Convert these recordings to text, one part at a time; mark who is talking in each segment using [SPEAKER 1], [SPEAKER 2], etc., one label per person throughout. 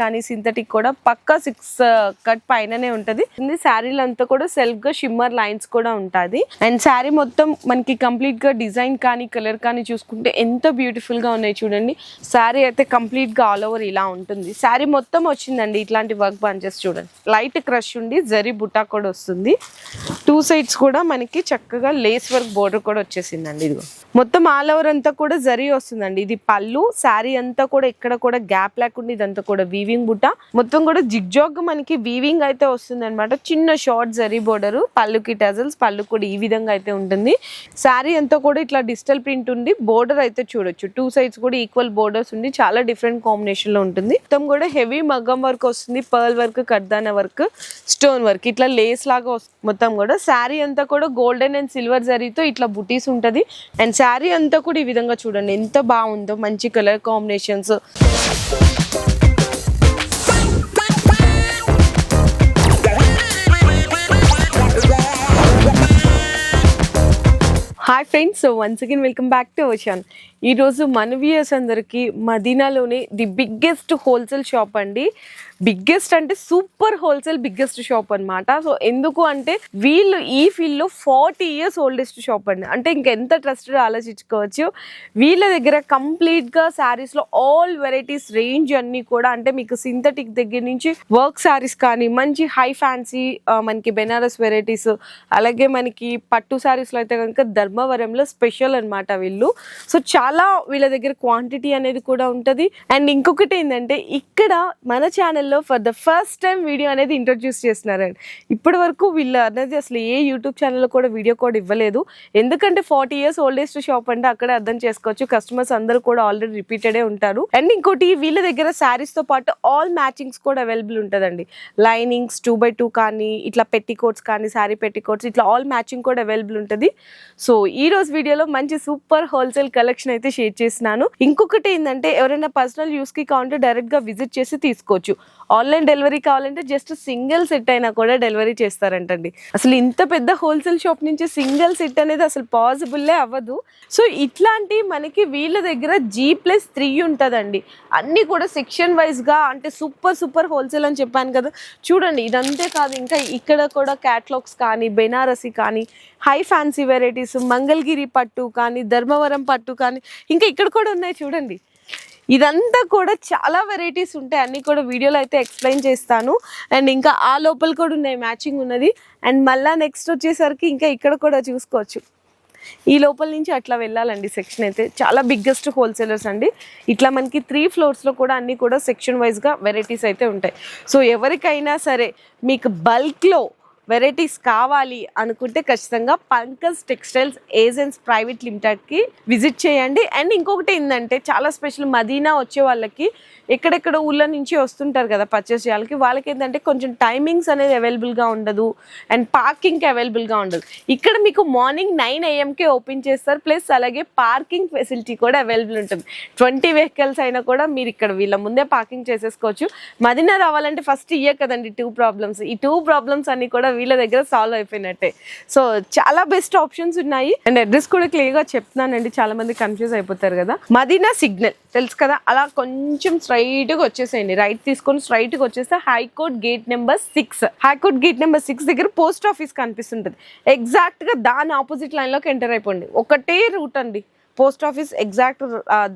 [SPEAKER 1] కానీ సింథటిక్ కూడా పక్కా six cut uh, పైననే ఉంటది. ఇది శారీలో అంతా కూడా సెల్ఫ్గా షిమ్మర్ లైన్స్ కూడా ఉంటుంది. అండ్ శారీ మొత్తం మనకి కంప్లీట్గా డిజైన్ కానీ కలర్ కానీ చూసుకుంటే ఎంత బ్యూటిఫుల్గా ఉన్నాయి చూడండి. శారీ అయితే కంప్లీట్గా ఆల్ ఓవర్ ఇలా ఉంటుంది. శారీ మొత్తం వచ్చిందండి ఇట్లాంటి వర్క్ బంచెస్ చూడండి. లైట్ క్రష్ ఉండి జరీ బుటా కూడా వస్తుంది. టూ సైడ్స్ కూడా మనకి చక్కగా లేస్ వర్క్ బోర్డర్ కూడా వచ్చేసిందండి ఇది మొత్తం ఆల్ ఓవర్ అంతా కూడా జరీ వస్తుందండి. ఇది పళ్ళు శారీ అంతా కూడా ఇక్కడ కూడా గ్యాప్ లేకుండా ఇదంతా కూడా వీవింగ్ బుట్ట. మొత్తం కూడా జిగ్జాగ్ మనకి వీవింగ్ అయితే వస్తుంది అనమాట చిన్న షార్ట్ జరీ బోర్డర్ పళ్ళుకి టజల్స్ పళ్ళు కూడా ఈ విధంగా అయితే ఉంటుంది. శారీ అంతా కూడా ఇట్లా డిజిటల్ ప్రింట్ ఉంది బోర్డర్ అయితే చూడొచ్చు. టూ సైడ్స్ కూడా ఈక్వల్ బోర్డర్స్ ఉంది చాలా డిఫరెంట్ కాంబినేషన్లో ఉంటుంది. మొత్తం కూడా హెవీ మగ్గం వర్క్ వస్తుంది. Pearl work కర్దాన work stone work ఇట్లా లేస్ లాగా వస్తుంది మొత్తం కూడా. శారీ అంతా కూడా గోల్డెన్ అండ్ సిల్వర్ జరీతో ఇట్లా బుటీస్ ఉంటది. అండ్ శారీ అంతా కూడా ఈ విధంగా చూడండి. ఎంత బాగుందో మంచి colour combinations Hi friends, so once again welcome back to Ocean. ఈరోజు మన వ్యూయర్స్ అందరికీ మదీనాలోని ది బిగ్గెస్ట్ హోల్సేల్ షాప్ అండి. బిగ్గెస్ట్ అంటే సూపర్ హోల్సేల్ బిగ్గెస్ట్ షాప్ అన్నమాట. సో ఎందుకు అంటే వీళ్ళు ఈ ఫీల్డ్లో ఫార్టీ ఇయర్స్ ఓల్డెస్ట్ షాప్ అండి. అంటే ఇంకెంత ట్రస్టెడ్ ఆలోచించుకోవచ్చు. వీళ్ళ దగ్గర కంప్లీట్గా శారీస్లో ఆల్ వెరైటీస్ రేంజ్ అన్నీ కూడా అంటే మీకు సింథటిక్ దగ్గర నుంచి వర్క్ శారీస్ కానీ మంచి హై ఫ్యాన్సీ మనకి బెనారస్ వెరైటీస్ అలాగే మనకి పట్టు శారీస్లో అయితే కనుక ధర్మవరంలో స్పెషల్ అనమాట వీళ్ళు. సో చాలా వీళ్ళ దగ్గర క్వాంటిటీ అనేది కూడా ఉంటుంది. అండ్ ఇంకొకటి ఏంటంటే ఇక్కడ మన ఛానల్లో for the first time video అనేది ఇంట్రొడ్యూస్ చేస్తున్నారండి. ఇప్పటి వరకు వీళ్ళు అనేది అసలు ఏ యూట్యూబ్ ఛానల్లో కూడా వీడియో కూడా ఇవ్వలేదు. ఎందుకంటే ఫార్టీ ఇయర్స్ ఓల్డెస్ట్ షాప్ అంటే అక్కడే అర్థం చేసుకోవచ్చు. కస్టమర్స్ అందరూ కూడా ఆల్రెడీ రిపీటెడే ఉంటారు. అండ్ ఇంకోటి వీళ్ళ దగ్గర శారీస్తో పాటు ఆల్ మ్యాచింగ్స్ కూడా అవైలబుల్ ఉంటుందండి. లైనింగ్స్ టూ బై టూ కానీ ఇట్లా పెట్టి కోట్స్ కానీ శారీ పెట్టి కోట్స్ ఇట్లా ఆల్ మ్యాచింగ్ కూడా అవైలబుల్ ఉంటుంది. సో ఈ వీడియోలో మంచి సూపర్ హోల్సేల్ కలెక్షన్ అయితే షేర్ చేసినాను. ఇంకొకటి ఏంటంటే ఎవరైనా పర్సనల్ యూస్కి కావాలంటే డైరెక్ట్గా విజిట్ చేసి తీసుకోవచ్చు. ఆన్లైన్ డెలివరీ కావాలంటే జస్ట్ సింగిల్ సెట్ అయినా కూడా డెలివరీ చేస్తారంటండి. అసలు ఇంత పెద్ద హోల్సేల్ షాప్ నుంచి సింగిల్ సెట్ అనేది అసలు పాసిబుల్లే అవ్వదు. సో ఇట్లాంటి మనకి వీళ్ళ దగ్గర జీ ప్లస్ త్రీ ఉంటుందండి. అన్నీ కూడా సెక్షన్ వైజ్గా అంటే సూపర్ సూపర్ హోల్సేల్ అని చెప్పాను కదా. చూడండి ఇదంతే కాదు ఇంకా ఇక్కడ కూడా క్యాట్లాగ్స్ కానీ బెనారసి కానీ హై ఫ్యాన్సీ వెరైటీస్ మంగళగిరి పట్టు కానీ ధర్మవరం పట్టు కానీ ఇంకా ఇక్కడ కూడా ఉన్నాయి చూడండి. ఇదంతా కూడా చాలా వెరైటీస్ ఉంటాయి. అన్నీ కూడా వీడియోలో అయితే ఎక్స్ప్లెయిన్ చేస్తాను. అండ్ ఇంకా ఆ లోపల కూడా ఉన్నాయి మ్యాచింగ్ ఉన్నది. అండ్ మళ్ళీ నెక్స్ట్ వచ్చేసరికి ఇంకా ఇక్కడ కూడా చూసుకోవచ్చు. ఈ లోపల నుంచి అట్లా వెళ్ళాలండి సెక్షన్ అయితే. చాలా బిగ్గెస్ట్ హోల్సేలర్స్ అండి. ఇట్లా మనకి త్రీ ఫ్లోర్స్లో కూడా అన్నీ కూడా సెక్షన్ వైజ్గా వెరైటీస్ అయితే ఉంటాయి. సో ఎవరికైనా సరే మీకు బల్క్లో వెరైటీస్ కావాలి అనుకుంటే ఖచ్చితంగా పంకజ్ టెక్స్టైల్స్ ఏజెన్స్ ప్రైవేట్ లిమిటెడ్కి విజిట్ చేయండి. అండ్ ఇంకొకటి ఏంటంటే చాలా స్పెషల్ మదీనా వచ్చే వాళ్ళకి ఎక్కడెక్కడ ఊళ్ళ నుంచి వస్తుంటారు కదా పర్చేస్ చేయాలకి వాళ్ళకి ఏంటంటే కొంచెం టైమింగ్స్ అనేది అవైలబుల్గా ఉండదు అండ్ పార్కింగ్కి అవైలబుల్గా ఉండదు. ఇక్కడ మీకు మార్నింగ్ నైన్ ఏఎంకే ఓపెన్ చేస్తారు ప్లస్ అలాగే పార్కింగ్ ఫెసిలిటీ కూడా అవైలబుల్ ఉంటుంది. ట్వంటీ వెహికల్స్ అయినా కూడా మీరు ఇక్కడ వీళ్ళ ముందే పార్కింగ్ చేసేసుకోవచ్చు. మదీనా రావాలంటే ఫస్ట్ ఇయ్యే కదండి టూ ప్రాబ్లమ్స్. ఈ టూ ప్రాబ్లమ్స్ అన్ని కూడా వీళ్ళ దగ్గర సాల్వ్ అయిపోయినట్టే. సో చాలా బెస్ట్ ఆప్షన్స్ ఉన్నాయి. అండ్ అడ్రస్ కూడా క్లియర్గా చెప్తున్నానండి. చాలా మంది కన్ఫ్యూజ్ అయిపోతారు కదా. మదీనా సిగ్నల్ తెలుసు కదా? అలా కొంచెం స్ట్రైట్గా వచ్చేసేయండి. రైట్ తీసుకొని స్ట్రైట్గా వచ్చేస్తే high court gate number six high court gate number six దగ్గర పోస్ట్ ఆఫీస్ కనిపిస్తుంటది. ఎగ్జాక్ట్గా దాని ఆపోజిట్ లైన్లోకి ఎంటర్ అయిపోండి. ఒకటే రూట్ అండి. పోస్ట్ ఆఫీస్ ఎగ్జాక్ట్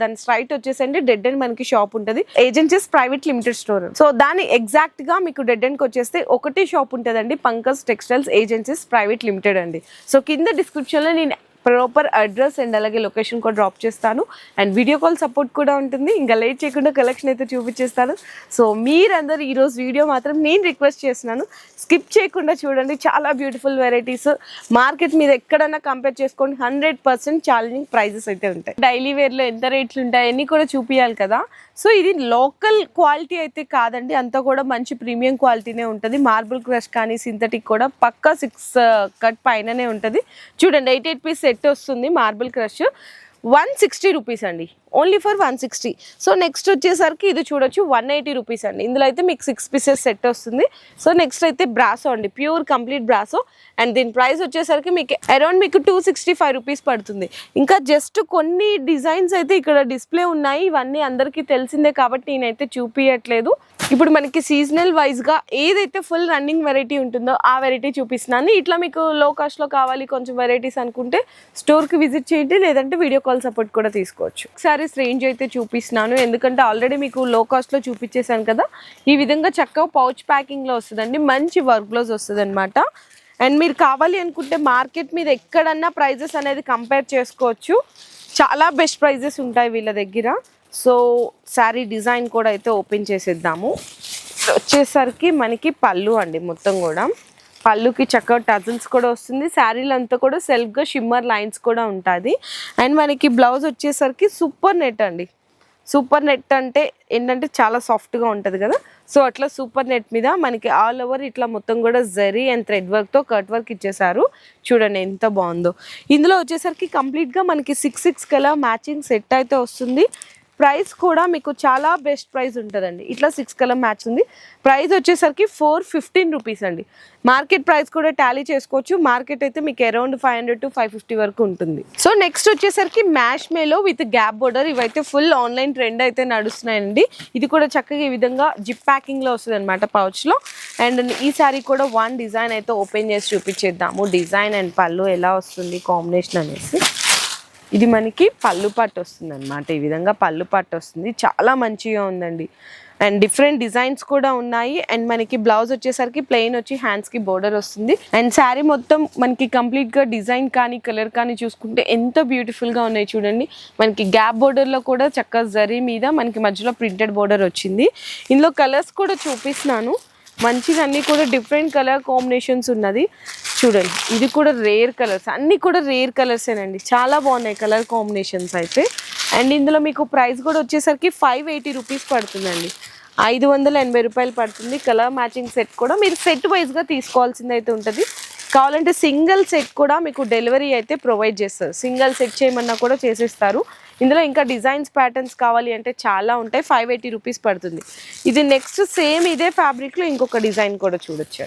[SPEAKER 1] దాని స్ట్రైట్ వచ్చేసండి డెడ్ అండ్ మనకి షాప్ ఉంటుంది. Agencies private limited store so దాని ఎగ్జాక్ట్గా మీకు డెడ్ అండ్కి వచ్చేస్తే ఒకటే షాప్ ఉంటుందండి. Pankaj textiles agencies private limited అండి. సో కింద డిస్క్రిప్షన్లో నేను ప్రాపర్ అడ్రస్ అండ్ అలాగే లొకేషన్ కూడా డ్రాప్ చేస్తాను. అండ్ వీడియో కాల్ సపోర్ట్ కూడా ఉంటుంది. ఇంకా లేట్ చేయకుండా కలెక్షన్ అయితే చూపించేస్తాను. సో మీరందరూ ఈరోజు వీడియో మాత్రం నేను రిక్వెస్ట్ చేస్తున్నాను. స్కిప్ చేయకుండా చూడండి. చాలా బ్యూటిఫుల్ వెరైటీస్. మార్కెట్ మీద ఎక్కడైనా కంపేర్ చేసుకోండి హండ్రెడ్ పర్సెంట్ ఛాలెంజింగ్ ప్రైజెస్ అయితే ఉంటాయి. డైలీ వేర్లో ఎంత రేట్లు ఉంటాయి అన్నీ కూడా చూపించాలి కదా. సో ఇది లోకల్ క్వాలిటీ అయితే కాదండి. అంతా కూడా మంచి ప్రీమియం క్వాలిటీనే ఉంటుంది. మార్బుల్ క్రష్ కానీ సింథటిక్ కూడా పక్కా సిక్స్ కట్ పైననే ఉంటుంది. చూడండి ఎయిట్ ఎయిట్ పీస్ సెట్ వస్తుంది marble crush one sixty rupees అండి. Only for one sixty. So next వచ్చేసరికి ఇది చూడొచ్చు వన్ ఎయిటీ రూపీస్ అండి. ఇందులో అయితే మీకు సిక్స్ పీసెస్ సెట్ వస్తుంది. సో నెక్స్ట్ అయితే బ్రాసో అండి ప్యూర్ కంప్లీట్ బ్రాసో. అండ్ దీని ప్రైస్ వచ్చేసరికి మీకు అరౌండ్ మీకు టూ సిక్స్టీ ఫైవ్ రూపీస్ పడుతుంది. ఇంకా జస్ట్ కొన్ని డిజైన్స్ అయితే ఇక్కడ డిస్ప్లే ఉన్నాయి. ఇవన్నీ అందరికీ తెలిసిందే కాబట్టి నేనైతే చూపించట్లేదు ఇప్పుడు మనకి సీజనల్ వైజ్గా ఏదైతే ఫుల్ రన్నింగ్ వెరైటీ ఉంటుందో ఆ వెరైటీ చూపిస్తున్నాను. ఇట్లా మీకు లో కాస్ట్లో కావాలి కొంచెం వెరైటీస్ అనుకుంటే స్టోర్కి విజిట్ చేయండి లేదంటే వీడియో కాల్ సపోర్ట్ కూడా తీసుకోవచ్చు. సారీస్ రేంజ్ అయితే చూపిస్తున్నాను. ఎందుకంటే ఆల్రెడీ మీకు లో కాస్ట్లో చూపించేశాను కదా. ఈ విధంగా చక్కగా పౌచ్ ప్యాకింగ్లో వస్తుందండి. మంచి వర్క్ బ్లౌజ్ వస్తుంది అనమాట అండ్ మీరు కావాలి అనుకుంటే మార్కెట్ మీద ఎక్కడన్నా ప్రైజెస్ అనేది కంపేర్ చేసుకోవచ్చు. చాలా బెస్ట్ ప్రైజెస్ ఉంటాయి వీళ్ళ దగ్గర. సో శారీ డిజైన్ కూడా అయితే ఓపెన్ చేసేద్దాము. వచ్చేసరికి మనకి పళ్ళు అండి మొత్తం కూడా. పళ్ళుకి చక్కగా టజల్స్ కూడా వస్తుంది. శారీలో అంతా కూడా సెల్ఫ్గా షిమ్మర్ లైన్స్ కూడా ఉంటుంది. అండ్ మనకి బ్లౌజ్ వచ్చేసరికి సూపర్ నెట్ అండి. సూపర్ నెట్ అంటే ఏంటంటే చాలా సాఫ్ట్గా ఉంటుంది కదా. సో అట్లా సూపర్ నెట్ మీద మనకి ఆల్ ఓవర్ ఇట్లా మొత్తం కూడా జరీ అండ్ థ్రెడ్ వర్క్తో కట్ వర్క్ ఇచ్చేసారు. చూడండి ఎంత బాగుందో. ఇందులో వచ్చేసరికి కంప్లీట్గా మనకి six six colour matching set అయితే వస్తుంది. ప్రైస్ కూడా మీకు చాలా బెస్ట్ ప్రైస్ ఉంటుందండి. ఇట్లా సిక్స్ కలర్ మ్యాచ్ ఉంది. ప్రైస్ వచ్చేసరికి ఫోర్ ఫిఫ్టీన్ రూపీస్ అండి. మార్కెట్ ప్రైస్ కూడా టాలీ చేసుకోవచ్చు. మార్కెట్ అయితే మీకు around five hundred to five fifty వరకు ఉంటుంది. సో నెక్స్ట్ వచ్చేసరికి మ్యాష్ మేలో విత్ గ్యాప్ బోర్డర్ ఇవైతే ఫుల్ ఆన్లైన్ ట్రెండ్ అయితే నడుస్తున్నాయండి. ఇది కూడా చక్కగా ఈ విధంగా జిప్ ప్యాకింగ్లో వస్తుంది అనమాట పౌచ్లో. అండ్ ఈ సారీ కూడా వన్ డిజైన్ అయితే ఓపెన్ చేసి చూపించేద్దాము. డిజైన్ అండ్ పళ్ళు ఎలా వస్తుంది కాంబినేషన్ అనేసి. ఇది మనకి పళ్ళు పట్టు వస్తుంది అనమాట ఈ విధంగా పళ్ళు పట్టు వస్తుంది. చాలా మంచిగా ఉందండి. అండ్ డిఫరెంట్ డిజైన్స్ కూడా ఉన్నాయి. అండ్ మనకి బ్లౌజ్ వచ్చేసరికి ప్లెయిన్ వచ్చి హ్యాండ్స్కి బోర్డర్ వస్తుంది. అండ్ శారీ మొత్తం మనకి కంప్లీట్గా డిజైన్ కానీ కలర్ కానీ చూసుకుంటే ఎంత బ్యూటిఫుల్గా ఉన్నాయి చూడండి. మనకి గ్యాప్ బోర్డర్లో కూడా చక్కగా జరీ మీద మనకి మధ్యలో ప్రింటెడ్ బోర్డర్ వచ్చింది. ఇందులో కలర్స్ కూడా చూపిస్తున్నాను. మంచిగా అన్నీ కూడా డిఫరెంట్ కలర్ కాంబినేషన్స్ ఉన్నది. చూడండి ఇది కూడా రేర్ కలర్స్ అన్నీ కూడా రేర్ కలర్సేనండి చాలా బాగున్నాయి కలర్ కాంబినేషన్స్ అయితే. అండ్ ఇందులో మీకు ప్రైస్ కూడా వచ్చేసరికి ఫైవ్ ఎయిటీ రూపీస్ పడుతుందండి. ఐదు వందల ఎనభై రూపాయలు పడుతుంది. కలర్ మ్యాచింగ్ సెట్ కూడా మీరు సెట్ వైజ్గా తీసుకోవాల్సింది అయితే ఉంటుంది. కావాలంటే సింగిల్ సెట్ కూడా మీకు డెలివరీ అయితే ప్రొవైడ్ చేస్తారు. సింగిల్ సెట్ చేయమన్నా కూడా చేసేస్తారు. ఇందులో ఇంకా డిజైన్స్ ప్యాటర్న్స్ కావాలి అంటే చాలా ఉంటాయి. ఫైవ్ ఎయిటీ రూపీస్ పడుతుంది. ఇది నెక్స్ట్ సేమ్ ఇదే ఫ్యాబ్రిక్లో ఇంకొక డిజైన్ కూడా చూడొచ్చు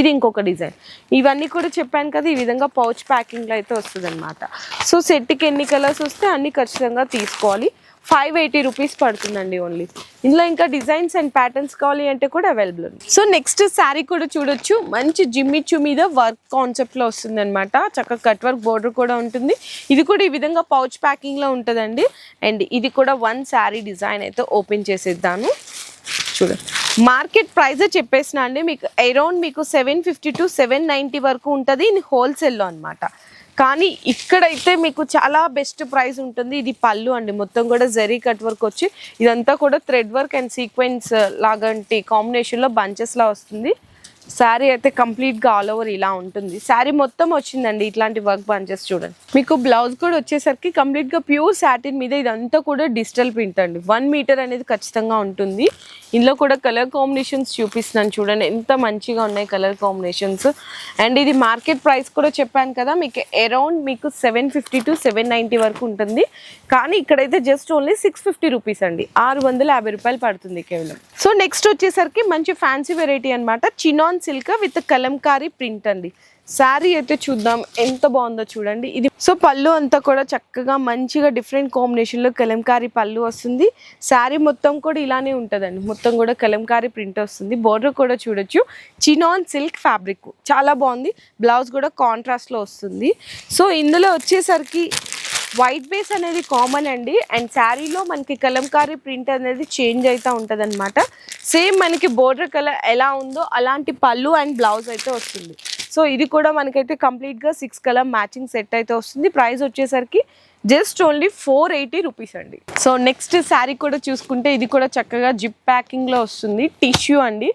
[SPEAKER 1] ఇది ఇంకొక డిజైన్. ఇవన్నీ కూడా చెప్పాను కదా ఈ విధంగా పౌచ్ ప్యాకింగ్లో అయితే వస్తుంది అనమాట సో సెట్కి ఎన్ని కలర్స్ వస్తే అన్ని ఖచ్చితంగా తీసుకోవాలి. ఫైవ్ ఎయిటీ రూపీస్ పడుతుందండి ఓన్లీ. ఇందులో ఇంకా డిజైన్స్ అండ్ ప్యాటర్న్స్ కావాలి అంటే కూడా అవైలబుల్ ఉంది. సో నెక్స్ట్ శారీ కూడా చూడొచ్చు. మంచి జిమ్మిచ్చు మీద వర్క్ కాన్సెప్ట్లో వస్తుంది అనమాట చక్కగా కట్ వర్క్ బోర్డర్ కూడా ఉంటుంది. ఇది కూడా ఈ విధంగా పౌచ్ ప్యాకింగ్లో ఉంటుందండి. అండ్ ఇది కూడా వన్ శారీ డిజైన్ అయితే ఓపెన్ చేసేద్దాను చూడండి మార్కెట్ ప్రైస్ చెప్పేసిన అండి మీకు అరౌండ్ మీకు seven fifty to seven ninety వరకు ఉంటుంది. ఇది హోల్సేల్లో అనమాట కానీ ఇక్కడైతే మీకు చాలా బెస్ట్ ప్రైస్ ఉంటుంది. ఇది పళ్ళు అండి. మొత్తం కూడా జరీ కట్ వర్క్ వచ్చి ఇదంతా కూడా థ్రెడ్ వర్క్ అండ్ సీక్వెన్స్ లాగంటి కాంబినేషన్లో బంచెస్లా వస్తుంది. శారీ అయితే కంప్లీట్గా ఆల్ ఓవర్ ఇలా ఉంటుంది. శారీ మొత్తం వచ్చిందండి ఇట్లాంటి వర్క్ బంచెస్ చూడండి. మీకు బ్లౌజ్ కూడా వచ్చేసరికి కంప్లీట్గా ప్యూర్ శాటిన్ మీద ఇదంతా కూడా డిజిటల్ ప్రింట్ అండి. వన్ మీటర్ అనేది ఖచ్చితంగా ఉంటుంది. ఇందులో కూడా కలర్ కాంబినేషన్స్ చూపిస్తున్నాను చూడండి. ఎంత మంచిగా ఉన్నాయి కలర్ కాంబినేషన్స్. అండ్ ఇది మార్కెట్ ప్రైస్ కూడా చెప్పాను కదా మీకు అరౌండ్ మీకు seven fifty to seven ninety వరకు ఉంటుంది. కానీ ఇక్కడైతే just only six fifty rupees అండి. ఆరు వందల యాభై రూపాయలు పడుతుంది కేవలం. సో నెక్స్ట్ వచ్చేసరికి మంచి ఫ్యాన్సీ వెరైటీ అనమాట chinon silk with Kalamkari print అండి. శారీ అయితే చూద్దాం ఎంత బాగుందో చూడండి. ఇది సో పళ్ళు అంతా కూడా చక్కగా మంచిగా డిఫరెంట్ కాంబినేషన్లో కలంకారీ పళ్ళు వస్తుంది. శారీ మొత్తం కూడా ఇలానే ఉంటుందండి. మొత్తం కూడా కలంకారీ ప్రింట్ వస్తుంది. బోర్డర్ కూడా చూడొచ్చు. చినాన్ సిల్క్ ఫ్యాబ్రిక్ చాలా బాగుంది. బ్లౌజ్ కూడా కాంట్రాస్ట్లో వస్తుంది. సో ఇందులో వచ్చేసరికి వైట్ బేస్ అనేది కామన్ అండి. అండ్ శారీలో మనకి కలంకారీ ప్రింట్ అనేది చేంజ్ అవుతూ ఉంటుంది అనమాట సేమ్ మనకి బోర్డర్ కలర్ ఎలా ఉందో అలాంటి పళ్ళు అండ్ బ్లౌజ్ అయితే వస్తుంది. సో ఇది కూడా మనకైతే కంప్లీట్గా సిక్స్ కలర్ మ్యాచింగ్ సెట్ అయితే వస్తుంది. ప్రైస్ వచ్చేసరికి just only four eighty rupees అండి. సో నెక్స్ట్ శారీ కూడా చూసుకుంటే ఇది కూడా చక్కగా జిప్ ప్యాకింగ్లో వస్తుంది. టిష్యూ అండి.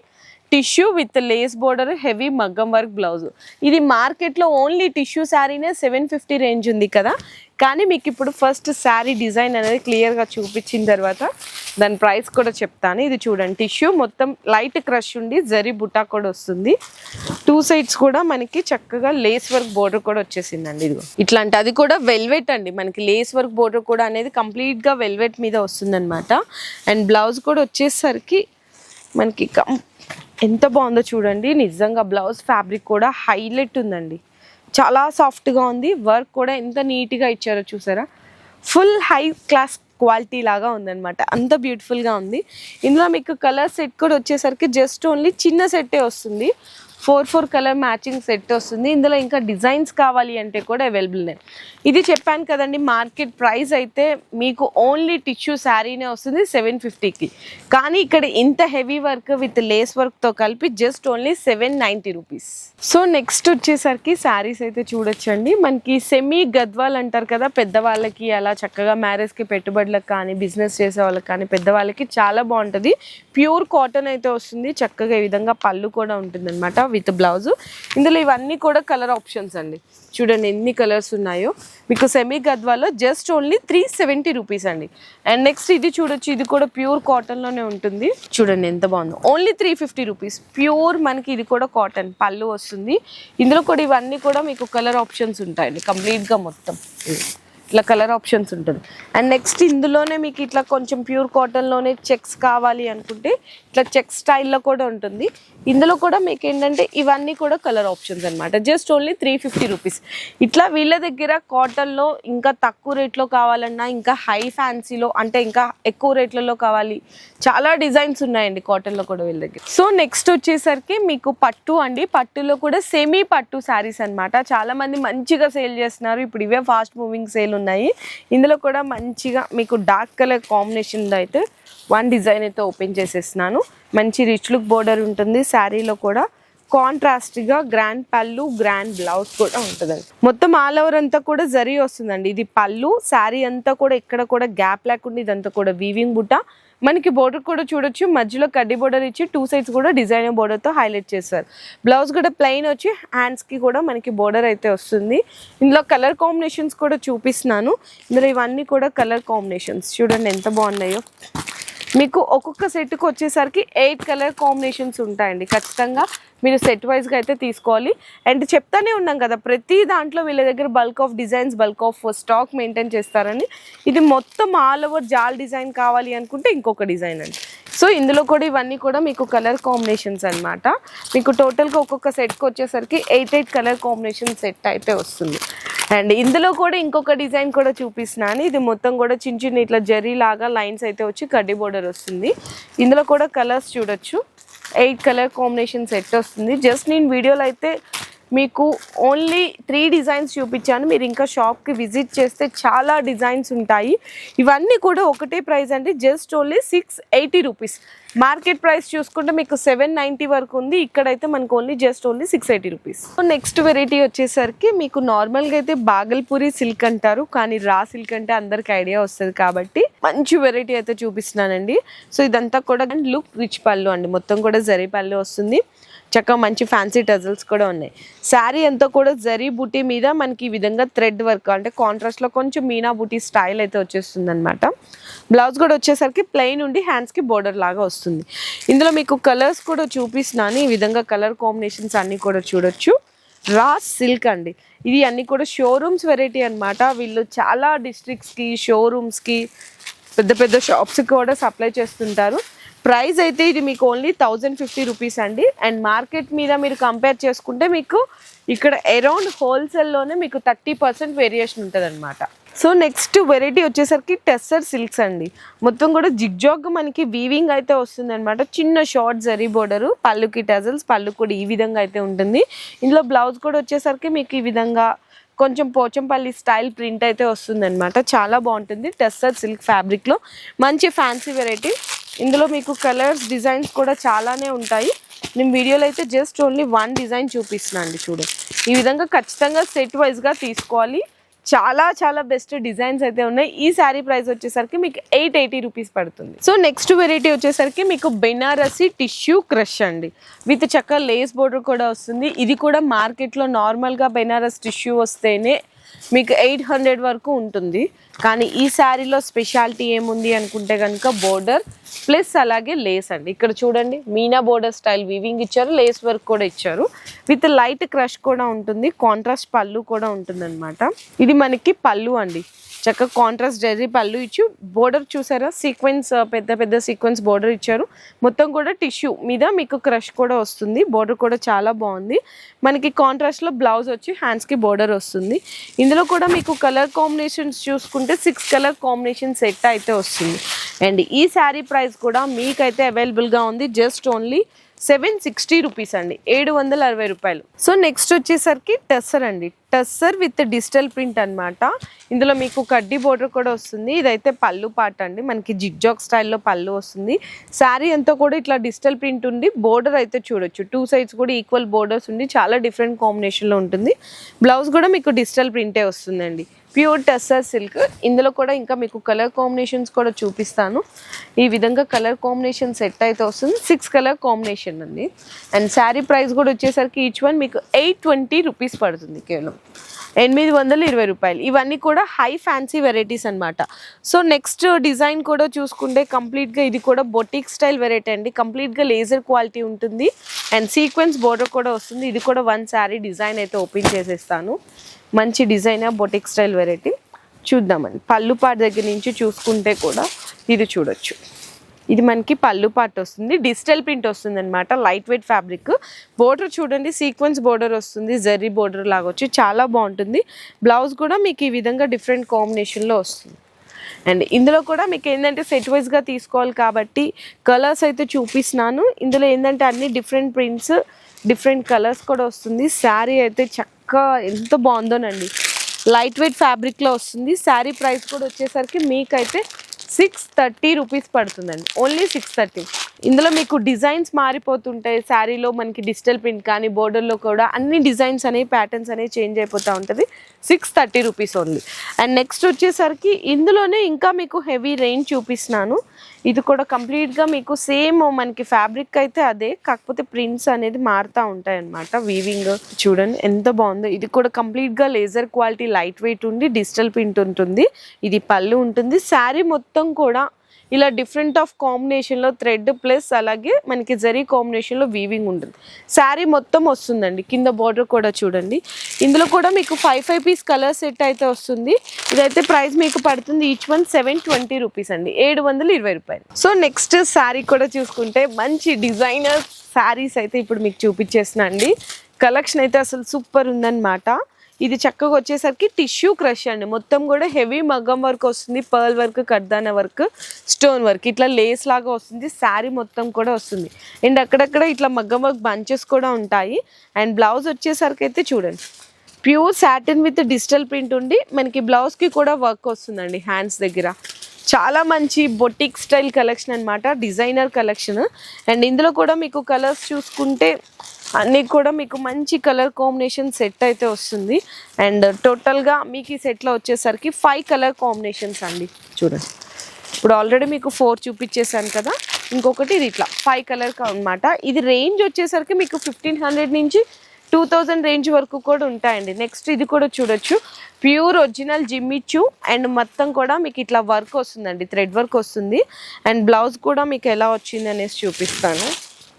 [SPEAKER 1] Tissue with lace border heavy మగ్గం వర్క్ బ్లౌజ్. ఇది మార్కెట్లో ఓన్లీ టిష్యూ శారీనే సెవెన్ ఫిఫ్టీ రేంజ్ ఉంది కదా. కానీ మీకు ఇప్పుడు ఫస్ట్ శారీ డిజైన్ అనేది క్లియర్గా చూపించిన తర్వాత దాని ప్రైస్ కూడా చెప్తాను. ఇది చూడండి టిష్యూ మొత్తం లైట్ క్రష్ ఉండి జరీ బుటా కూడా వస్తుంది. టూ సైడ్స్ కూడా మనకి చక్కగా లేస్ వర్క్ బోర్డర్ కూడా వచ్చేసిందండి ఇది ఇట్లాంటి అది కూడా వెల్వెట్ అండి. మనకి లేస్ వర్క్ బోర్డర్ కూడా అనేది కంప్లీట్గా వెల్వెట్ మీద వస్తుందన్నమాట. అండ్ బ్లౌజ్ కూడా వచ్చేసరికి మనకి కం- ఎంత బాగుందో చూడండి. నిజంగా బ్లౌజ్ ఫ్యాబ్రిక్ కూడా హైలైట్ ఉందండి. చాలా సాఫ్ట్గా ఉంది. వర్క్ కూడా ఎంత నీట్గా ఇచ్చారో చూసారా? ఫుల్ హై క్లాస్ క్వాలిటీ లాగా ఉందన్నమాట. అంత బ్యూటిఫుల్గా ఉంది. ఇందులో మీకు కలర్ సెట్ కూడా వచ్చేసరికి జస్ట్ ఓన్లీ చిన్న సెట్టే వస్తుంది. Four four colour matching set వస్తుంది. ఇందులో ఇంకా డిజైన్స్ కావాలి అంటే కూడా అవైలబుల్ ఉన్నాయి. ఇది చెప్పాను కదండి మార్కెట్ ప్రైస్ అయితే మీకు ఓన్లీ టిష్యూ శారీనే వస్తుంది సెవెన్ ఫిఫ్టీకి. కానీ ఇక్కడ ఇంత హెవీ వర్క్ విత్ లేస్ వర్క్తో కలిపి just only seven ninety rupees. So next వచ్చేసరికి శారీస్ అయితే చూడొచ్చండి. మనకి సెమీ గద్వాల్ అంటారు కదా పెద్దవాళ్ళకి అలా చక్కగా మ్యారేజ్కి పెట్టుబడులకు కానీ బిజినెస్ చేసే వాళ్ళకి కానీ పెద్దవాళ్ళకి చాలా బాగుంటుంది. ప్యూర్ కాటన్ అయితే వస్తుంది. చక్కగా ఈ విధంగా పళ్ళు కూడా ఉంటుంది విత్ బ్లౌజ్. ఇందులో ఇవన్నీ కూడా కలర్ ఆప్షన్స్ అండి. చూడండి ఎన్ని కలర్స్ ఉన్నాయో. మీకు semi గద్వాలో just only three seventy rupees అండి. అండ్ నెక్స్ట్ ఇది చూడొచ్చు ఇది కూడా ప్యూర్ కాటన్లోనే ఉంటుంది. చూడండి ఎంత బాగుందో. Only three fifty rupees. Pure మనకి ఇది కూడా కాటన్ పళ్ళు వస్తుంది. ఇందులో కూడా ఇవన్నీ కూడా మీకు కలర్ ఆప్షన్స్ ఉంటాయండి కంప్లీట్గా మొత్తం. ఇట్లా కలర్ ఆప్షన్స్ ఉంటుంది. అండ్ నెక్స్ట్ ఇందులోనే మీకు ఇట్లా కొంచెం ప్యూర్ కాటన్లోనే చెక్స్ కావాలి అనుకుంటే ఇట్లా చెక్ స్టైల్లో కూడా ఉంటుంది. ఇందులో కూడా మీకు ఏంటంటే ఇవన్నీ కూడా కలర్ ఆప్షన్స్ అనమాట just only three fifty rupees ఇట్లా వీళ్ళ దగ్గర కాటన్లో ఇంకా తక్కువ రేట్లో కావాలన్నా ఇంకా హై ఫ్యాన్సీలో అంటే ఇంకా ఎక్కువ రేట్లలో కావాలి. చాలా డిజైన్స్ ఉన్నాయండి కాటన్లో కూడా వీళ్ళ దగ్గర. సో నెక్స్ట్ వచ్చేసరికి మీకు పట్టు అండి. పట్టులో కూడా సెమీ పట్టు శారీస్ అన్నమాట. చాలా మంది మంచిగా సేల్ చేస్తున్నారు. ఇప్పుడు ఇవే ఫాస్ట్ మూవింగ్ సేల్ ఉన్నాయి. ఇందులో కూడా మంచిగా మీకు డార్క్ కలర్ కాంబినేషన్ అయితే వన్ డిజైన్ అయితే ఓపెన్ చేసేస్తున్నాను. మంచి రిచ్ లుక్ బోర్డర్ ఉంటుంది. శారీలో కూడా కాంట్రాస్ట్గా గ్రాండ్ పళ్ళు గ్రాండ్ బ్లౌజ్ కూడా ఉంటుందండి. మొత్తం ఆల్ ఓవర్ అంతా కూడా జరిగి వస్తుందండి. ఇది పళ్ళు శారీ అంతా కూడా ఇక్కడ కూడా గ్యాప్ లేకుండా ఇదంతా కూడా వీవింగ్ బుట్ట. మనకి బోర్డర్ కూడా చూడొచ్చు. మధ్యలో కడ్డీ బోర్డర్ ఇచ్చి టూ సైడ్స్ కూడా డిజైనర్ బోర్డర్తో హైలైట్ చేశారు బ్లౌజ్ కూడా ప్లెయిన్ వచ్చి హ్యాండ్స్కి కూడా మనకి బోర్డర్ అయితే వస్తుంది. ఇందులో కలర్ కాంబినేషన్స్ కూడా చూపిస్తున్నాను. ఇందులో ఇవన్నీ కూడా కలర్ కాంబినేషన్స్ చూడండి ఎంత బాగున్నాయో. మీకు ఒక్కొక్క సెట్కి వచ్చేసరికి ఎయిట్ కలర్ కాంబినేషన్స్ ఉంటాయండి. ఖచ్చితంగా మీరు సెట్ వైజ్గా అయితే తీసుకోవాలి. అండ్ చెప్తానే ఉన్నాం కదా ప్రతి దాంట్లో వీళ్ళ దగ్గర bulk of designs bulk of stock maintain చేస్తారని. ఇది మొత్తం ఆల్ ఓవర్ జాల్ డిజైన్ కావాలి అనుకుంటే ఇంకొక డిజైన్ అండి. సో ఇందులో కూడా ఇవన్నీ కూడా మీకు కలర్ కాంబినేషన్స్ అన్నమాట. మీకు టోటల్గా ఒక్కొక్క సెట్కి వచ్చేసరికి eight eight colour combination set అయితే వస్తుంది. అండ్ ఇందులో కూడా ఇంకొక డిజైన్ కూడా చూపిస్తున్నాను. ఇది మొత్తం కూడా చిన్న చిన్న ఇట్లా జరీ లాగా లైన్స్ అయితే వచ్చి కడ్డీ బోర్డర్ వస్తుంది. ఇందులో కూడా కలర్స్ చూడొచ్చు. ఎయిట్ కలర్ కాంబినేషన్ సెట్ వస్తుంది. జస్ట్ నేను వీడియోలో అయితే మీకు ఓన్లీ త్రీ డిజైన్స్ చూపించాను. మీరు ఇంకా షాప్కి విజిట్ చేస్తే చాలా డిజైన్స్ ఉంటాయి. ఇవన్నీ కూడా ఒకటే ప్రైస్ అండి. Just only six eighty rupees market price చూసుకుంటే మీకు సెవెన్ నైంటీ వరకు ఉంది. ఇక్కడైతే మనకు only just only six eighty rupees next variety వచ్చేసరికి మీకు నార్మల్గా అయితే బాగల్పూరి సిల్క్ అంటారు. కానీ రా సిల్క్ అంటే అందరికి ఐడియా వస్తుంది కాబట్టి మంచి వెరైటీ అయితే చూపిస్తున్నానండి. సో ఇదంతా కూడా లుక్ రిచ్ పళ్ళు అండి. మొత్తం కూడా జరీ పళ్ళు వస్తుంది. చక్కగా మంచి ఫ్యాన్సీ టజల్స్ కూడా ఉన్నాయి. శారీ అంతా కూడా జరీ బుటీ మీద మనకి ఈ విధంగా థ్రెడ్ వర్క్ అంటే కాంట్రాస్ట్లో కొంచెం మీనా బుటీ స్టైల్ అయితే వచ్చేస్తుంది అనమాట బ్లౌజ్ కూడా వచ్చేసరికి ప్లెయిన్ ఉండి హ్యాండ్స్కి బోర్డర్ లాగా వస్తుంది. ఇందులో మీకు కలర్స్ కూడా చూపిస్తున్నాను. ఈ విధంగా కలర్ కాంబినేషన్స్ అన్నీ కూడా చూడొచ్చు. రా సిల్క్ అండి. ఇది అన్నీ కూడా షోరూమ్స్ వెరైటీ అనమాట వీళ్ళు చాలా డిస్ట్రిక్ట్స్కి షోరూమ్స్కి పెద్ద పెద్ద షాప్స్కి కూడా సప్లై చేస్తుంటారు. ప్రైస్ అయితే ఇది మీకు ఓన్లీ థౌజండ్ ఫిఫ్టీ రూపీస్ అండి. అండ్ మార్కెట్ మీద మీరు కంపేర్ చేసుకుంటే మీకు ఇక్కడ అరౌండ్ హోల్సేల్లోనే మీకు థర్టీ పర్సెంట్ వేరియేషన్ ఉంటుంది అనమాట సో నెక్స్ట్ వెరైటీ వచ్చేసరికి టెస్సర్ సిల్క్స్ అండి. మొత్తం కూడా జిగ్జాగ్ మనకి వీవింగ్ అయితే వస్తుంది అనమాట చిన్న షార్ట్ జరీ బోర్డరు పళ్ళుకి టజల్స్ పళ్ళు కూడా ఈ విధంగా అయితే ఉంటుంది. ఇందులో బ్లౌజ్ కూడా వచ్చేసరికి మీకు ఈ విధంగా కొంచెం పోచంపల్లి స్టైల్ ప్రింట్ అయితే వస్తుంది అనమాట చాలా బాగుంటుంది టెస్సర్ సిల్క్ ఫ్యాబ్రిక్లో మంచి ఫ్యాన్సీ వెరైటీ ఇందులో మీకు కలర్స్ డిజైన్స్ కూడా చాలానే ఉంటాయి. నేను వీడియోలో అయితే జస్ట్ ఓన్లీ వన్ డిజైన్ చూపిస్తున్నాను అండి చూడు. ఈ విధంగా ఖచ్చితంగా సెట్ వైజ్గా తీసుకోవాలి. చాలా చాలా బెస్ట్ డిజైన్స్ అయితే ఉన్నాయి. ఈ శారీ ప్రైస్ వచ్చేసరికి మీకు ఎయిట్ ఎయిటీ రూపీస్ పడుతుంది. సో నెక్స్ట్ వెరైటీ వచ్చేసరికి మీకు బెనారసి టిష్యూ క్రష్ అండి. విత్ చక్క లేస్ బోర్డర్ కూడా వస్తుంది. ఇది కూడా మార్కెట్లో నార్మల్గా బెనారస్ టిష్యూ వస్తేనే మీకు ఎయిట్ హండ్రెడ్ వరకు ఉంటుంది. కానీ ఈ శారీలో స్పెషాలిటీ ఏముంది అనుకుంటే కనుక బోర్డర్ ప్లస్ అలాగే లేస్ అండి. ఇక్కడ చూడండి మీనా బోర్డర్ స్టైల్ వీవింగ్ ఇచ్చారు లేస్ వర్క్ కూడా ఇచ్చారు. విత్ లైట్ క్రష్ కూడా ఉంటుంది కాంట్రాస్ట్ పళ్ళు కూడా ఉంటుంది ఇది మనకి పళ్ళు అండి. చక్కగా కాంట్రాస్ట్ జరీ పళ్ళు ఇచ్చి బోర్డర్ చూసారా? సీక్వెన్స్ పెద్ద పెద్ద సీక్వెన్స్ బోర్డర్ ఇచ్చారు. మొత్తం కూడా టిష్యూ మీద మీకు క్రష్ కూడా వస్తుంది. బోర్డర్ కూడా చాలా బాగుంది. మనకి కాంట్రాస్ట్లో బ్లౌజ్ వచ్చి హ్యాండ్స్కి బోర్డర్ వస్తుంది. ఇందులో కూడా మీకు కలర్ కాంబినేషన్స్ చూసుకుంటే సిక్స్ కలర్ కాంబినేషన్ సెట్ అయితే వస్తుంది. అండ్ ఈ శారీ ప్రైస్ కూడా మీకైతే అవైలబుల్గా ఉంది. Just only seven sixty rupees అండి. ఏడు వందల అరవై రూపాయలు. సో నెక్స్ట్ వచ్చేసరికి టస్సర్ అండి. టస్సర్ విత్ డిజిటల్ ప్రింట్ అనమాట ఇందులో మీకు కడ్డీ బోర్డర్ కూడా వస్తుంది. ఇదైతే పళ్ళు పాట అండి. మనకి జిగ్జాగ్ స్టైల్లో పళ్ళు వస్తుంది. శారీ అంతా కూడా ఇట్లా డిజిటల్ ప్రింట్ ఉండి బోర్డర్ అయితే చూడొచ్చు. టూ సైడ్స్ కూడా ఈక్వల్ బోర్డర్స్ ఉండి చాలా డిఫరెంట్ కాంబినేషన్లో ఉంటుంది. బ్లౌజ్ కూడా మీకు డిజిటల్ ప్రింటే వస్తుందండి. Pure tussar silk. ఇందులో కూడా ఇంకా మీకు కలర్ కాంబినేషన్స్ కూడా చూపిస్తాను. ఈ విధంగా కలర్ కాంబినేషన్ సెట్ అయితే వస్తుంది. సిక్స్ కలర్ కాంబినేషన్ అండి. అండ్ శారీ ప్రైస్ కూడా వచ్చేసరికి ఈచ్ వన్ మీకు ఎయిట్ ట్వంటీ రూపీస్ పడుతుంది కేవలం. ఎనిమిది వందల ఇరవై రూపాయలు. ఇవన్నీ కూడా హై ఫ్యాన్సీ వెరైటీస్ అనమాట సో నెక్స్ట్ డిజైన్ కూడా చూసుకుంటే కంప్లీట్గా ఇది కూడా బొటిక్ స్టైల్ వెరైటీ అండి. కంప్లీట్గా లేజర్ క్వాలిటీ ఉంటుంది. అండ్ సీక్వెన్స్ బోర్డర్ కూడా వస్తుంది. ఇది కూడా వన్ శారీ డిజైన్ అయితే ఓపెన్ చేసేస్తాను. మంచి డిజైన్ బొటిక్ స్టైల్ వెరైటీ చూద్దామండి. పళ్ళు పాటు దగ్గర నుంచి చూసుకుంటే కూడా ఇది చూడొచ్చు. ఇది మనకి పళ్ళు పాట వస్తుంది. డిజిటల్ ప్రింట్ వస్తుంది అనమాట లైట్ వెయిట్ ఫ్యాబ్రిక్. బోర్డర్ చూడండి సీక్వెన్స్ బోర్డర్ వస్తుంది. జర్రీ బోర్డర్ లాగా వచ్చి చాలా బాగుంటుంది. బ్లౌజ్ కూడా మీకు ఈ విధంగా డిఫరెంట్ కాంబినేషన్లో వస్తుంది. అండ్ ఇందులో కూడా మీకు ఏంటంటే సెట్ వైజ్గా తీసుకోవాలి కాబట్టి కలర్స్ అయితే చూపిస్తున్నాను. ఇందులో ఏంటంటే అన్ని డిఫరెంట్ ప్రింట్స్ డిఫరెంట్ కలర్స్ కూడా వస్తుంది. శారీ అయితే చక్కగా ఎంత బాగుందోనండి. లైట్ వెయిట్ ఫ్యాబ్రిక్లో వస్తుంది. శారీ ప్రైస్ కూడా వచ్చేసరికి మీకైతే సిక్స్ థర్టీ రూపీస్ పడుతుందండి. ఓన్లీ సిక్స్ థర్టీ ఇందులో మీకు డిజైన్స్ మారిపోతుంటాయి. శారీలో మనకి డిజిటల్ ప్రింట్ కానీ బోర్డర్లో కూడా అన్ని డిజైన్స్ అనేవి ప్యాటర్న్స్ అనేవి చేంజ్ అయిపోతూ ఉంటుంది. Six thirty rupees only and next వచ్చేసరికి ఇందులోనే ఇంకా మీకు హెవీ రేంజ్ చూపిస్తున్నాను. ఇది కూడా కంప్లీట్గా మీకు సేమ్ మనకి ఫ్యాబ్రిక్ అయితే అదే. కాకపోతే ప్రింట్స్ అనేది మారుతూ ఉంటాయి అన్నమాట వీవింగ్ చూడండి ఎంత బాగుందో. ఇది కూడా కంప్లీట్గా లేజర్ క్వాలిటీ లైట్ వెయిట్ ఉండి డిజిటల్ ప్రింట్ ఉంటుంది. ఇది పళ్ళు ఉంటుంది. శారీ మొత్తం కూడా ఇలా డిఫరెంట్ ఆఫ్ కాంబినేషన్లో థ్రెడ్ ప్లస్ అలాగే మనకి జరీ కాంబినేషన్లో వీవింగ్ ఉంటుంది. శారీ మొత్తం వస్తుందండి. కింద బార్డర్ కూడా చూడండి. ఇందులో కూడా మీకు five five piece colour set అయితే వస్తుంది. ఇదైతే ప్రైస్ మీకు పడుతుంది each one seven twenty rupees అండి. ఏడు వందల ఇరవై రూపాయలు. సో నెక్స్ట్ శారీ కూడా చూసుకుంటే మంచి డిజైనర్ శారీస్ అయితే ఇప్పుడు మీకు చూపించేస్తున్నా అండి. కలెక్షన్ అయితే అసలు సూపర్ ఉందన్నమాట. ఇది చక్కగా వచ్చేసరికి టిష్యూ క్రష్ అండి. మొత్తం కూడా హెవీ మగ్గం వర్క్ వస్తుంది pearl work kardana work stone work. ఇట్లా లేస్ లాగా వస్తుంది శారీ మొత్తం కూడా వస్తుంది. అండ్ అక్కడక్కడ ఇట్లా మగ్గం వర్క్ బంచెస్ కూడా ఉంటాయి. అండ్ బ్లౌజ్ వచ్చేసరికి అయితే చూడండి. Pure satin with digital print ఉండి మనకి బ్లౌజ్కి కూడా వర్క్ వస్తుందండి హ్యాండ్స్ దగ్గర. చాలా మంచి బొటిక్ స్టైల్ కలెక్షన్ అనమాట డిజైనర్ కలెక్షన్. అండ్ ఇందులో కూడా మీకు కలర్స్ చూసుకుంటే అన్నీ కూడా మీకు మంచి కలర్ కాంబినేషన్ సెట్ అయితే వస్తుంది. అండ్ టోటల్గా మీకు ఈ సెట్లో వచ్చేసరికి ఫైవ్ కలర్ కాంబినేషన్స్ అండి. చూడండి. ఇప్పుడు ఆల్రెడీ మీకు ఫోర్ చూపించేసాను కదా. ఇంకొకటి ఇది ఇట్లా ఫైవ్ కలర్ అన్నమాట. ఇది రేంజ్ వచ్చేసరికి మీకు ఫిఫ్టీన్ హండ్రెడ్ నుంచి టూ థౌజండ్ రేంజ్ వరకు కూడా ఉంటాయండి. నెక్స్ట్ ఇది కూడా చూడొచ్చు. ప్యూర్ ఒరిజినల్ జిమ్మిచ్చు అండ్ మొత్తం కూడా మీకు ఇట్లా వర్క్ వస్తుందండి. థ్రెడ్ వర్క్ వస్తుంది. అండ్ బ్లౌజ్ కూడా మీకు ఎలా వచ్చింది అనేసి చూపిస్తాను.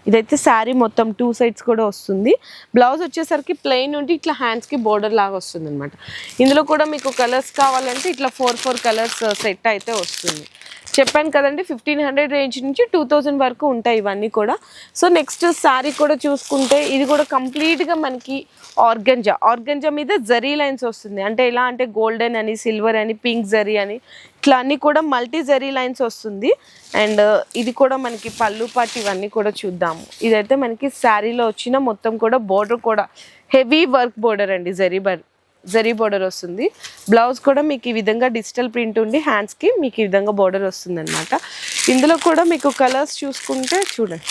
[SPEAKER 1] ఇదైతే శారీ మొత్తం టూ సైడ్స్ కూడా వస్తుంది. బ్లౌజ్ వచ్చేసరికి ప్లెయిన్ ఉండి ఇట్లా హ్యాండ్స్కి బోర్డర్ లాగా వస్తుంది అనమాట ఇందులో కూడా మీకు కలర్స్ కావాలంటే ఇట్లా ఫోర్ ఫోర్ కలర్స్ సెట్ అయితే వస్తుంది. చెప్పాను కదండి ఫిఫ్టీన్ హండ్రెడ్ రేంజ్ నుంచి టూ థౌజండ్ వరకు ఉంటాయి ఇవన్నీ కూడా. సో నెక్స్ట్ శారీ కూడా చూసుకుంటే ఇది కూడా కంప్లీట్గా మనకి ఆర్గంజా. ఆర్గంజా మీద జరీ లైన్స్ వస్తుంది. అంటే ఎలా అంటే గోల్డెన్ అని సిల్వర్ అని పింక్ జరీ అని ఇట్లా అన్నీ కూడా మల్టీ జరీ లైన్స్ వస్తుంది. అండ్ uh, ఇది కూడా మనకి పళ్ళు పాటు ఇవన్నీ కూడా చూద్దాము. ఇదైతే మనకి శారీలో వచ్చిన మొత్తం కూడా బోర్డర్ కూడా. హెవీ వర్క్ బోర్డర్ అండి జరీ బర్ జరీ బోర్డర్ వస్తుంది. బ్లౌజ్ కూడా మీకు ఈ విధంగా డిజిటల్ ప్రింట్ ఉండి హ్యాండ్స్కి మీకు ఈ విధంగా బోర్డర్ వస్తుంది అనమాట ఇందులో కూడా మీకు కలర్స్ చూసుకుంటే చూడండి.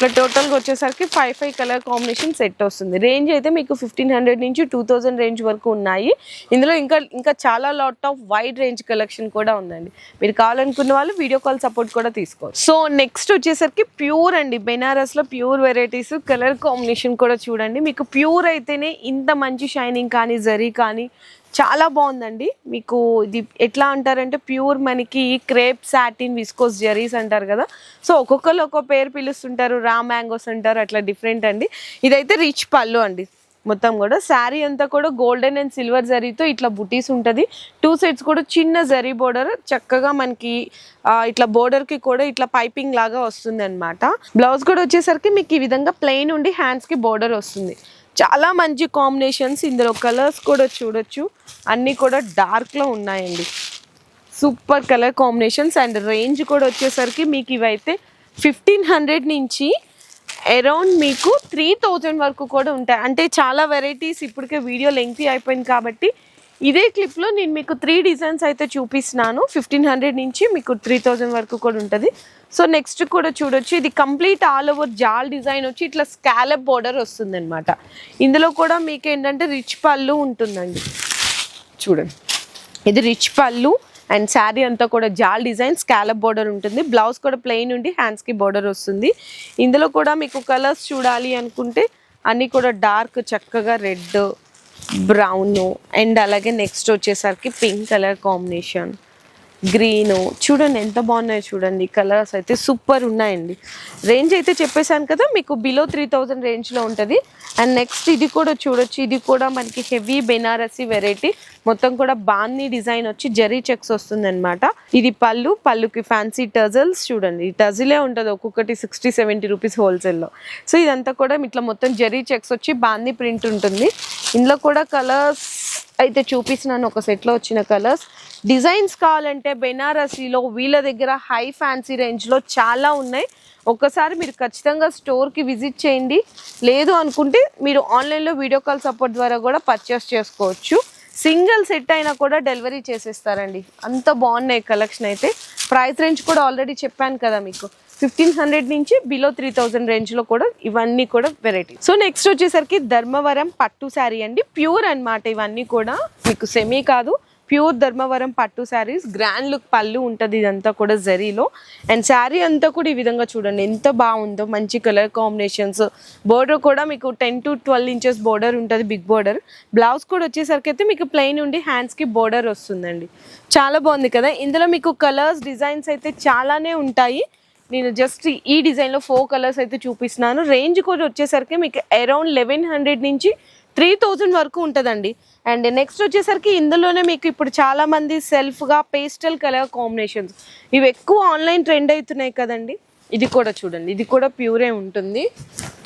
[SPEAKER 1] ఇట్లా టోటల్గా వచ్చేసరికి five five colour combination set వస్తుంది. రేంజ్ అయితే మీకు ఫిఫ్టీన్ హండ్రెడ్ నుంచి టూ థౌజండ్ రేంజ్ వరకు ఉన్నాయి. ఇందులో ఇంకా ఇంకా చాలా lot of wide range collection కూడా ఉందండి. మీరు కావాలనుకున్న వాళ్ళు వీడియో కాల్ సపోర్ట్ కూడా తీసుకోవచ్చు. సో నెక్స్ట్ వచ్చేసరికి ప్యూర్ అండి. బెనారస్లో ప్యూర్ వెరైటీస్ కలర్ కాంబినేషన్ కూడా చూడండి. మీకు ప్యూర్ అయితేనే ఇంత మంచి షైనింగ్ కానీ జరీ కానీ చాలా బాగుందండి. మీకు ఇది ఎట్లా అంటారంటే ప్యూర్ మనకి క్రేప్ సాటిన్ విస్కోస్ జెరీస్ అంటారు కదా. సో ఒక్కొక్కరు ఒక్కో పేరు పిలుస్తుంటారు రా మ్యాంగోస్ అంటారు అట్లా డిఫరెంట్ అండి. ఇదైతే రిచ్ పళ్ళు అండి. మొత్తం కూడా శారీ అంతా కూడా గోల్డెన్ అండ్ సిల్వర్ జరీతో ఇట్లా బుటీస్ ఉంటుంది. టూ సైడ్స్ కూడా చిన్న జరీ బోర్డర్ చక్కగా మనకి ఇట్లా బోర్డర్కి కూడా ఇట్లా పైపింగ్ లాగా వస్తుంది అనమాట బ్లౌజ్ కూడా వచ్చేసరికి మీకు ఈ విధంగా ప్లెయిన్ ఉండి హ్యాండ్స్కి బోర్డర్ వస్తుంది. చాలా మంచి కాంబినేషన్స్ ఇందులో కలర్స్ కూడా చూడొచ్చు. అన్నీ కూడా డార్క్లో ఉన్నాయండి. Super colour combinations and range కూడా వచ్చేసరికి మీకు ఇవైతే ఫిఫ్టీన్ హండ్రెడ్ నుంచి అరౌండ్ మీకు త్రీ థౌజండ్ వరకు కూడా ఉంటాయి. అంటే చాలా వెరైటీస్ ఇప్పటికే వీడియో లెంగ్తీ అయిపోయింది కాబట్టి ఇదే క్లిప్లో నేను మీకు త్రీ డిజైన్స్ అయితే చూపిస్తున్నాను. ఫిఫ్టీన్ హండ్రెడ్ నుంచి మీకు త్రీ థౌజండ్ వరకు కూడా ఉంటుంది. సో నెక్స్ట్ కూడా చూడొచ్చు. ఇది complete all over jaal design వచ్చి ఇట్లా స్కాలప్ బోర్డర్ వస్తుంది అనమాట ఇందులో కూడా మీకు ఏంటంటే రిచ్ పళ్ళు ఉంటుందండి. చూడండి. ఇది రిచ్ పళ్ళు అండ్ శారీ అంతా కూడా జాల్ డిజైన్ స్కాలప్ బోర్డర్ ఉంటుంది. బ్లౌజ్ కూడా ప్లెయిన్ ఉండి హ్యాండ్స్కి బోర్డర్ వస్తుంది. ఇందులో కూడా మీకు కలర్స్ చూడాలి అనుకుంటే అన్నీ కూడా డార్క్ చక్కగా రెడ్ బ్రౌన్ అండ్ అలాగే నెక్స్ట్ వచ్చేసరికి పింక్ కలర్ కాంబినేషన్. గ్రీను. చూడండి ఎంత బాగున్నాయో చూడండి. కలర్స్ అయితే సూపర్ ఉన్నాయండి. రేంజ్ అయితే చెప్పేశాను కదా మీకు బిలో త్రీ థౌజండ్ రేంజ్లో ఉంటుంది. అండ్ నెక్స్ట్ ఇది కూడా చూడొచ్చు. ఇది కూడా మనకి హెవీ బెనారసీ వెరైటీ మొత్తం కూడా బాన్ని డిజైన్ వచ్చి జరీ చెక్స్ వస్తుందన్నమాట. ఇది పళ్ళు పళ్ళుకి ఫ్యాన్సీ టజల్స్ చూడండి. ఈ టజిలే ఉంటుంది ఒక్కొక్కటి సిక్స్టీ సెవెంటీ రూపీస్ హోల్సేల్లో సో ఇదంతా కూడా ఇట్లా మొత్తం జరీ చెక్స్ వచ్చి బాన్ని ప్రింట్ ఉంటుంది. ఇందులో కూడా కలర్స్ అయితే చూపిస్తున్నాను ఒక సెట్లో వచ్చిన కలర్స్. డిజైన్స్ కావాలంటే బెనారసీలో వీళ్ళ దగ్గర హై ఫ్యాన్సీ రేంజ్లో చాలా ఉన్నాయి. ఒక్కసారి మీరు ఖచ్చితంగా స్టోర్కి విజిట్ చేయండి. లేదు అనుకుంటే మీరు ఆన్లైన్లో వీడియో కాల్ సపోర్ట్ ద్వారా కూడా పర్చేస్ చేసుకోవచ్చు. సింగిల్ సెట్ అయినా కూడా డెలివరీ చేసేస్తారండి. అంత బాగున్నాయి కలెక్షన్ అయితే. ప్రైస్ రేంజ్ కూడా ఆల్రెడీ చెప్పాను కదా మీకు. ఫిఫ్టీన్ హండ్రెడ్ నుంచి బిలో త్రీ థౌజండ్ రేంజ్లో కూడా ఇవన్నీ కూడా వెరైటీ సో నెక్స్ట్ వచ్చేసరికి ధర్మవరం పట్టు శారీ అండి. ప్యూర్ అన్నమాట ఇవన్నీ కూడా. మీకు సెమీ కాదు. ప్యూర్ ధర్మవరం పట్టు శారీస్. గ్రాండ్ లుక్ పళ్ళు ఉంటుంది ఇదంతా కూడా జరీలో అండ్ శారీ అంతా కూడా ఈ విధంగా చూడండి. ఎంత బాగుందో. మంచి కలర్ కాంబినేషన్స్ బోర్డర్ కూడా మీకు ten to twelve inches border ఉంటుంది బిగ్ బోర్డర్ బ్లౌజ్ కూడా వచ్చేసరికి అయితే మీకు ప్లెయిన్ ఉండి హ్యాండ్స్కి బోర్డర్ వస్తుందండి. చాలా బాగుంది కదా? ఇందులో మీకు కలర్స్ డిజైన్స్ అయితే చాలానే ఉంటాయి. నేను జస్ట్ ఈ డిజైన్లో ఫోర్ కలర్స్ అయితే చూపిస్తున్నాను. రేంజ్ కూడా వచ్చేసరికి మీకు అరౌండ్ లెవెన్ హండ్రెడ్ నుంచి త్రీ థౌజండ్ వరకు ఉంటుందండి. అండ్ నెక్స్ట్ వచ్చేసరికి ఇందులోనే మీకు ఇప్పుడు చాలామంది సెల్ఫ్గా పేస్టల్ కలర్ కాంబినేషన్స్ ఇవి ఎక్కువ ఆన్లైన్ ట్రెండ్ అవుతున్నాయి కదండి. ఇది కూడా చూడండి. ఇది కూడా ప్యూరే ఉంటుంది.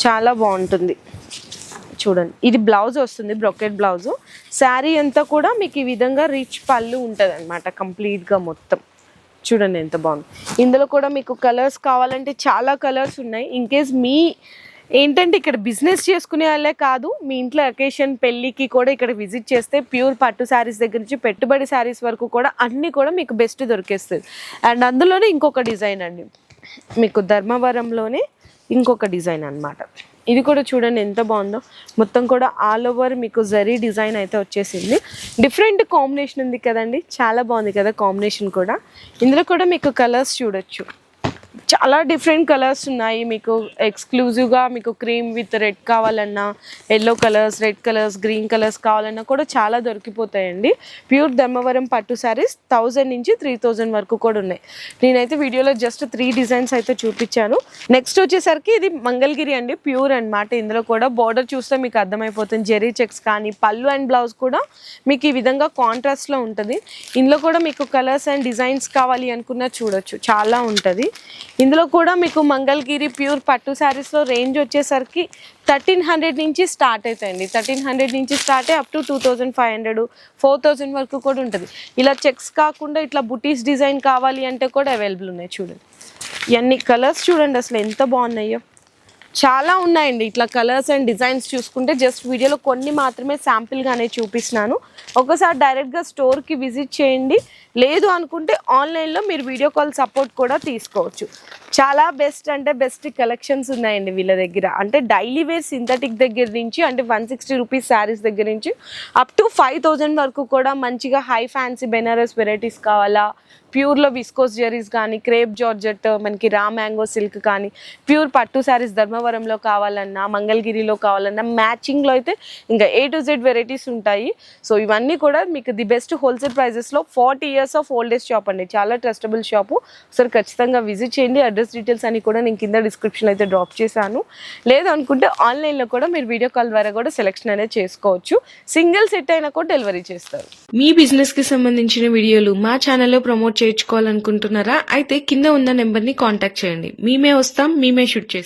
[SPEAKER 1] చాలా బాగుంటుంది. చూడండి. ఇది బ్లౌజ్ వస్తుంది బ్రొకెట్ బ్లౌజ్ శారీ అంతా కూడా మీకు ఈ విధంగా రిచ్ పళ్ళు ఉంటుంది అనమాట కంప్లీట్గా మొత్తం. చూడండి ఎంత బాగుంది. ఇందులో కూడా మీకు కలర్స్ కావాలంటే చాలా కలర్స్ ఉన్నాయి. ఇన్ కేస్ మీ ఏంటంటే ఇక్కడ బిజినెస్ చేసుకునే వాళ్ళే కాదు మీ ఇంట్లో అకేషన్ పెళ్ళికి కూడా ఇక్కడ విజిట్ చేస్తే ప్యూర్ పట్టు శారీస్ దగ్గర నుంచి పెట్టుబడి శారీస్ వరకు కూడా అన్నీ కూడా మీకు బెస్ట్ దొరికేస్తుంది అండ్ అందులోనే ఇంకొక డిజైన్ అండి. మీకు ధర్మవరంలోనే ఇంకొక డిజైన్ అన్నమాట. ఇది కూడా చూడండి ఎంత బాగుందో. మొత్తం కూడా ఆల్ ఓవర్ మీకు జరీ డిజైన్ అయితే వచ్చేసింది. డిఫరెంట్ కాంబినేషన్ ఉంది కదండి. చాలా బాగుంది కదా కాంబినేషన్ కూడా. ఇందులో కూడా మీకు కలర్స్ చూడొచ్చు. చాలా డిఫరెంట్ కలర్స్ ఉన్నాయి. మీకు ఎక్స్క్లూజివ్గా మీకు క్రీమ్ విత్ రెడ్ కావాలన్నా yellow colours red colours green colours కావాలన్నా కూడా చాలా దొరికిపోతాయండి. ప్యూర్ ధర్మవరం పట్టు శారీస్ థౌజండ్ నుంచి త్రీ థౌజండ్ వరకు కూడా ఉన్నాయి. నేనైతే వీడియోలో జస్ట్ త్రీ డిజైన్స్ అయితే చూపించాను. నెక్స్ట్ వచ్చేసరికి ఇది మంగళగిరి అండి. ప్యూర్ అన్నమాట. ఇందులో కూడా బార్డర్ చూస్తే మీకు అర్థమైపోతుంది. జెరీ చెక్స్ కానీ పళ్ళు అండ్ బ్లౌజ్ కూడా మీకు ఈ విధంగా కాంట్రాస్ట్లో ఉంటుంది. ఇందులో కూడా మీకు కలర్స్ అండ్ డిజైన్స్ కావాలి అనుకున్నా చూడొచ్చు. చాలా ఉంటుంది. ఇందులో కూడా మీకు మంగళగిరి ప్యూర్ పట్టు శారీస్లో రేంజ్ వచ్చేసరికి థర్టీన్ హండ్రెడ్ నుంచి స్టార్ట్ అవుతాయండి. థర్టీన్ హండ్రెడ్ నుంచి స్టార్ట్ అయ్యి up to two thousand five hundred four thousand వరకు కూడా ఉంటుంది. ఇలా చెక్స్ కాకుండా ఇట్లా బుటీస్ డిజైన్ కావాలి అంటే కూడా అవైలబుల్ ఉన్నాయి చూడండి. ఇవన్నీ కలర్స్ చూడండి అసలు ఎంత బాగున్నాయో. చాలా ఉన్నాయండి ఇట్లా కలర్స్ అండ్ డిజైన్స్ చూసుకుంటే. జస్ట్ వీడియోలో కొన్ని మాత్రమే శాంపిల్గానే చూపిస్తున్నాను. ఒకసారి డైరెక్ట్గా స్టోర్కి విజిట్ చేయండి. లేదు అనుకుంటే ఆన్లైన్లో మీరు వీడియో కాల్ సపోర్ట్ కూడా తీసుకోవచ్చు. చాలా బెస్ట్ అంటే బెస్ట్ కలెక్షన్స్ ఉన్నాయండి వీళ్ళ దగ్గర. అంటే డైలీ వేర్ సింథటిక్ దగ్గర నుంచి అంటే వన్ సిక్స్టీ రూపీస్ శారీస్ దగ్గర నుంచి అప్ టు ఫైవ్ థౌజండ్ వరకు కూడా మంచిగా హై ఫ్యాన్సీ బెనారస్ వెరైటీస్ కావాలా? ప్యూర్లో విస్కోస్ జరీస్ కానీ క్రేప్ జార్జెట్ మనకి రా మ్యాంగో సిల్క్ కానీ ప్యూర్ పట్టు శారీస్ ధర్మవరంలో కావాలన్నా మంగళగిరిలో కావాలన్నా మ్యాచింగ్లో అయితే ఇంకా ఏ టు జెడ్ వెరైటీస్ ఉంటాయి. సో ఇవన్నీ కూడా మీకు ది బెస్ట్ హోల్సేల్ ప్రైజెస్లో forty years of old age shop అండి. చాలా ట్రస్టబుల్ షాపు ఒకసారి ఖచ్చితంగా విజిట్ చేయండి. అడ్రస్ డీటెయిల్స్ అని కూడా నేను కింద డిస్క్రిప్షన్ అయితే డ్రాప్ చేశాను. లేదనుకుంటే ఆన్లైన్లో కూడా మీరు వీడియో కాల్ ద్వారా కూడా సెలెక్షన్ అనేది చేసుకోవచ్చు. సింగిల్ సెట్ అయినా కూడా డెలివరీ చేస్తారు.
[SPEAKER 2] మీ బిజినెస్కి సంబంధించిన వీడియోలు మా ఛానల్లో ప్రమోట్ చేయించుకోవాలనుకుంటున్నారా? అయితే కింద ఉన్న నెంబర్ని కాంటాక్ట్ చేయండి. మేమే వస్తాం మేమే షూట్ చేస్తాం.